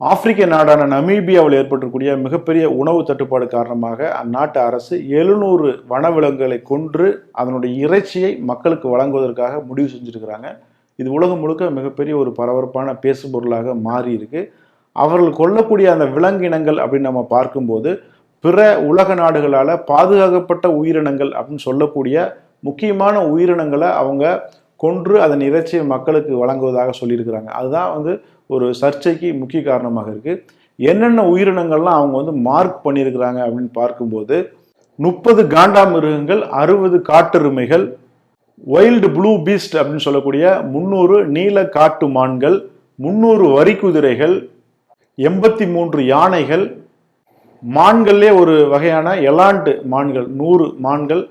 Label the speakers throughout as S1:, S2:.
S1: ஆப்பிரிக்க நாடான நமீபியாவில் ஏற்பட்டிருக்கூடிய மிகப்பெரிய உணவு தட்டுப்பாடு காரணமாக அந்நாட்டு அரசு எழுநூறு வனவிலங்குகளை கொன்று அதனுடைய இறைச்சியை மக்களுக்கு வழங்குவதற்காக முடிவு செஞ்சுருக்கிறாங்க. இது உலகம் முழுக்க மிகப்பெரிய ஒரு பரபரப்பான பேசுபொருளாக மாறி இருக்கு அவர்கள் கொல்லக்கூடிய அந்த விலங்கினங்கள் அப்படின்னு நம்ம பார்க்கும்போது பிற உலக நாடுகளால் பாதுகாக்கப்பட்ட உயிரினங்கள் அப்படின்னு சொல்லக்கூடிய முக்கியமான உயிரினங்களை அவங்க கொன்று அதன் இறைச்சியை மக்களுக்கு வழங்குவதாக சொல்லியிருக்கிறாங்க. அதுதான் வந்து ஒரு சர்ச்சைக்கு முக்கிய காரணமாக இருக்குது என்னென்ன உயிரினங்கள்லாம் அவங்க வந்து மார்க் பண்ணியிருக்கிறாங்க அப்படின்னு பார்க்கும்போது முப்பது காண்டாமிருகங்கள் அறுபது காட்டெருமைகள் வைல்டு ப்ளூ பீஸ்ட் அப்படின்னு சொல்லக்கூடிய முந்நூறு நீல காட்டு மான்கள் முந்நூறு வரிக்குதிரைகள் எண்பத்தி மூன்று யானைகள் மான்கள்லே ஒரு வகையான எலாண்டு மான்கள் நூறு மான்கள்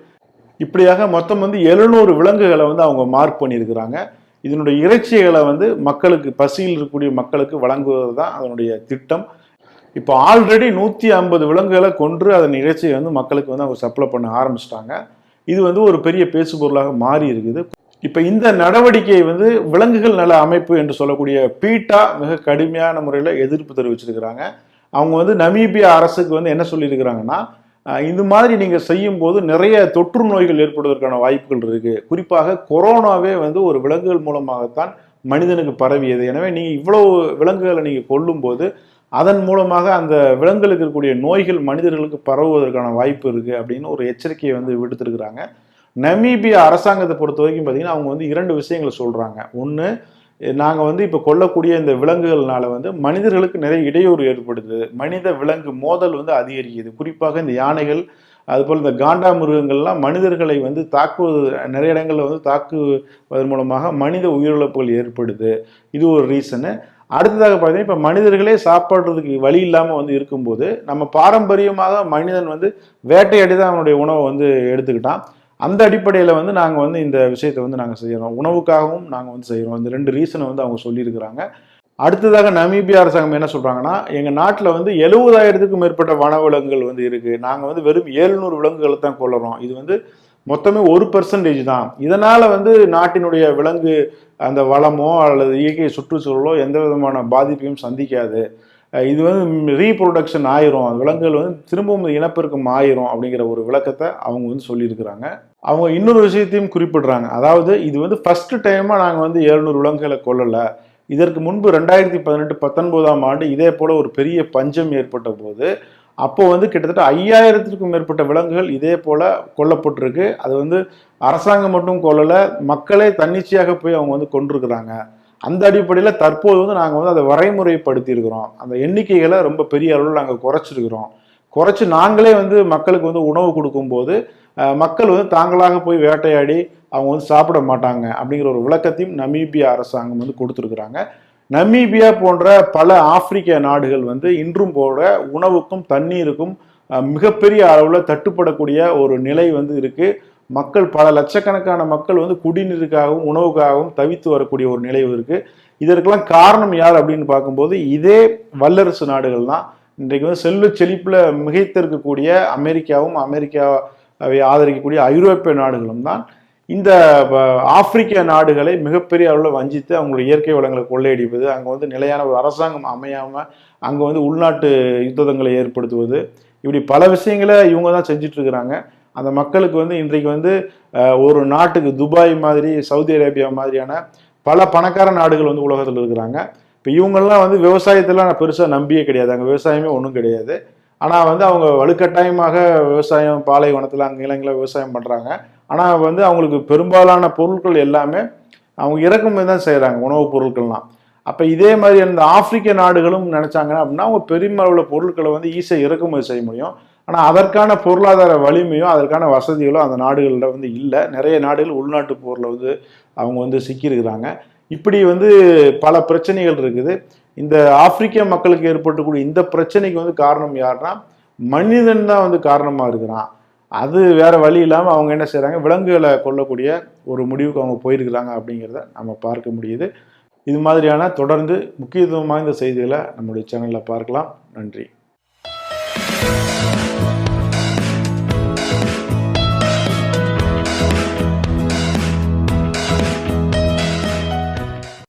S1: இப்படியாக மொத்தம் வந்து எழுநூறு விலங்குகளை வந்து அவங்க மார்க் பண்ணியிருக்கிறாங்க. இதனுடைய இறைச்சிகளை வந்து மக்களுக்கு பசியில் இருக்கக்கூடிய மக்களுக்கு வழங்குவது தான் அதனுடைய திட்டம். இப்போ ஆல்ரெடி நூற்றி ஐம்பது விலங்குகளை கொன்று அதன் இறைச்சியை வந்து மக்களுக்கு வந்து அவங்க சப்ளை பண்ண ஆரம்பிச்சிட்டாங்க. இது வந்து ஒரு பெரிய பேசுபொருளாக மாறி இருக்குது இப்போ இந்த நடவடிக்கையை வந்து விலங்குகள் நல அமைப்பு என்று சொல்லக்கூடிய பீட்டா மிக கடுமையான முறையில் எதிர்ப்பு தெரிவிச்சிருக்கிறாங்க. அவங்க வந்து நமீபியா அரசுக்கு வந்து என்ன சொல்லியிருக்கிறாங்கன்னா இந்த மாதிரி நீங்கள் செய்யும்போது நிறைய தொற்று நோய்கள் ஏற்படுவதற்கான வாய்ப்புகள் இருக்குது குறிப்பாக கொரோனாவே வந்து ஒரு விலங்குகள் மூலமாகத்தான் மனிதனுக்கு பரவியது. எனவே நீங்கள் இவ்வளவு விலங்குகளை நீங்கள் கொல்லும்போது அதன் மூலமாக அந்த விலங்குகளுக்கு இருக்கக்கூடிய நோய்கள் மனிதர்களுக்கு பரவுவதற்கான வாய்ப்பு இருக்குது அப்படின்னு ஒரு எச்சரிக்கையை வந்து விடுத்திருக்கிறாங்க. நமீபியா அரசாங்கத்தை பொறுத்த வரைக்கும் பார்த்தீங்கன்னா அவங்க வந்து இரண்டு விஷயங்களை சொல்கிறாங்க ஒன்று நாங்கள் வந்து இப்போ கொல்லக்கூடிய இந்த விலங்குகள்னால வந்து மனிதர்களுக்கு நிறைய இடையூறு ஏற்படுது. மனித விலங்கு மோதல் வந்து அதிகரிக்குது. குறிப்பாக இந்த யானைகள் அதுபோல் இந்த காண்டா மிருகங்கள்லாம் மனிதர்களை வந்து தாக்குவது நிறைய இடங்களில் வந்து தாக்குவதன் மூலமாக மனித உயிரிழப்புகள் ஏற்படுது. இது ஒரு ரீசனு அடுத்ததாக பார்த்தீங்கன்னா இப்போ மனிதர்களே சாப்பிட்றதுக்கு வழி இல்லாமல் வந்து இருக்கும்போது நம்ம பாரம்பரியமாக மனிதன் வந்து வேட்டையாடி தான் அவனுடைய உணவை வந்து எடுத்துக்கிட்டான். அந்த அடிப்படையில் வந்து நாங்கள் வந்து இந்த விஷயத்தை வந்து நாங்கள் செய்கிறோம் உணவுக்காகவும் நாங்கள் வந்து செய்கிறோம் இந்த ரெண்டு ரீசனை வந்து அவங்க சொல்லியிருக்கிறாங்க. அடுத்ததாக நமீபியா அரசாங்கம் என்ன சொல்கிறாங்கன்னா எங்கள் நாட்டில் வந்து எழுபதாயிரத்துக்கும் மேற்பட்ட வனவிலங்குகள் வந்து இருக்குது நாங்கள் வந்து வெறும் ஏழ்நூறு விலங்குகளை தான் கொள்ளுறோம் இது வந்து மொத்தமே ஒரு பர்சன்டேஜ் தான். இதனால் வந்து நாட்டினுடைய விலங்கு அந்த வளமோ அல்லது இயற்கை சுற்றுச்சூழலோ எந்த விதமான பாதிப்பையும் சந்திக்காது. இது வந்து ரீப்ரொடக்ஷன் ஆயிரும். அந்த விலங்குகள் வந்து திரும்பவும் இனப்பெருக்கம் ஆயிரும் அப்படிங்கிற ஒரு விளக்கத்தை அவங்க வந்து சொல்லியிருக்கிறாங்க. அவங்க இன்னொரு விஷயத்தையும் குறிப்பிடுறாங்க. அதாவது இது வந்து ஃபர்ஸ்ட் டைமாக நாங்கள் வந்து எழுநூறு விலங்குகளை கொல்லலை. இதற்கு முன்பு ரெண்டாயிரத்தி பதினெட்டு பத்தொன்பதாம் ஆண்டு இதே போல ஒரு பெரிய பஞ்சம் ஏற்பட்ட போது அப்போ வந்து கிட்டத்தட்ட ஐயாயிரத்திற்கும் மேற்பட்ட விலங்குகள் இதே போல் கொல்லப்பட்டிருக்கு. அது வந்து அரசாங்கம் மட்டும் கொல்லலை மக்களே தன்னிச்சையாக போய் அவங்க வந்து கொண்டிருக்கிறாங்க அந்த அடிப்படையில் தற்போது வந்து நாங்கள் வந்து அதை வரைமுறைப்படுத்தியிருக்கிறோம். அந்த எண்ணிக்கைகளை ரொம்ப பெரிய அளவில் நாங்கள் குறைச்சிருக்கிறோம். குறைச்சி நாங்களே வந்து மக்களுக்கு வந்து உணவு கொடுக்கும்போது மக்கள் வந்து தாங்களாக போய் வேட்டையாடி அவங்க வந்து சாப்பிட மாட்டாங்க அப்படிங்கிற ஒரு விளக்கத்தையும் நமீபியா அரசாங்கம் வந்து கொடுத்துருக்குறாங்க. நமீபியா போன்ற பல ஆப்பிரிக்க நாடுகள் வந்து இன்றும் போல உணவுக்கும் தண்ணீருக்கும் மிகப்பெரிய அளவில் தட்டுப்படக்கூடிய ஒரு நிலை வந்து இருக்குது மக்கள் பல லட்சக்கணக்கான மக்கள் வந்து குடிநீருக்காகவும் உணவுக்காகவும் தவித்து வரக்கூடிய ஒரு நிலை இருக்கு. இதற்கெல்லாம் காரணம் யார் அப்படின்னு பார்க்கும்போது இதே வல்லரசு நாடுகள் தான். இன்றைக்கு வந்து செல்வ செழிப்பில் மிகைத்திருக்கக்கூடிய அமெரிக்காவும் அமெரிக்காவை ஆதரிக்கக்கூடிய ஐரோப்பிய நாடுகளும் தான் இந்த ப- ஆப்பிரிக்க நாடுகளை மிகப்பெரிய அளவில் வஞ்சித்து அவங்களுடைய இயற்கை வளங்களை கொள்ளையடிப்பது அங்கே வந்து நிலையான ஒரு அரசாங்கம் அமையாமல் அங்கே வந்து உள்நாட்டு யுத்தங்களை ஏற்படுத்துவது இப்படி பல விஷயங்களை இவங்க தான் செஞ்சுட்டு இருக்கிறாங்க. அந்த மக்களுக்கு வந்து இன்றைக்கு வந்து ஒரு நாட்டுக்கு துபாய் மாதிரி சவுதி அரேபியா மாதிரியான பல பணக்கார நாடுகள் வந்து உலகத்தில் இருக்கிறாங்க. இப்போ இவங்கெல்லாம் வந்து விவசாயத்தெல்லாம் நான் பெருசாக நம்பியே கிடையாது. அங்கே விவசாயமே ஒன்றும் கிடையாது. ஆனால் வந்து அவங்க வலுக்கட்டாயமாக விவசாயம் பாலைவனத்தில் அங்கே இலங்கையில் விவசாயம் பண்ணுறாங்க ஆனால் வந்து அவங்களுக்கு பெரும்பாலான பொருட்கள் எல்லாமே அவங்க இறக்குமதி தான் செய்கிறாங்க உணவுப் பொருட்கள்லாம். அப்போ இதே மாதிரி அந்த ஆப்பிரிக்க நாடுகளும் நினச்சாங்க அப்படின்னா அவங்க பெருமளவில் பொருட்களை வந்து ஈஸியாக இறக்குமதி செய்ய முடியும். ஆனால் அதற்கான பொருளாதார வலிமையும் அதற்கான வசதிகளும் அந்த நாடுகளில் வந்து இல்லை. நிறைய நாடுகள் உள்நாட்டு போரில் வந்து அவங்க வந்து சிக்கியிருக்கிறாங்க. இப்படி வந்து பல பிரச்சனைகள் இருக்குது. இந்த ஆப்பிரிக்க மக்களுக்கு ஏற்பட்டக்கூடிய இந்த பிரச்சனைக்கு வந்து காரணம் யாருன்னா மனிதன் தான் வந்து காரணமாக இருக்கிறான். அது வேற வழி இல்லாமல் அவங்க என்ன செய்கிறாங்க விலங்குகளை கொல்லக்கூடிய ஒரு முடிவுக்கு அவங்க போயிருக்கிறாங்க அப்படிங்கிறத நம்ம பார்க்க முடியுது. இது மாதிரியான தொடர்ந்து முக்கியத்துவம் வாய்ந்த செய்திகளை நம்முடைய சேனலில் பார்க்கலாம். நன்றி.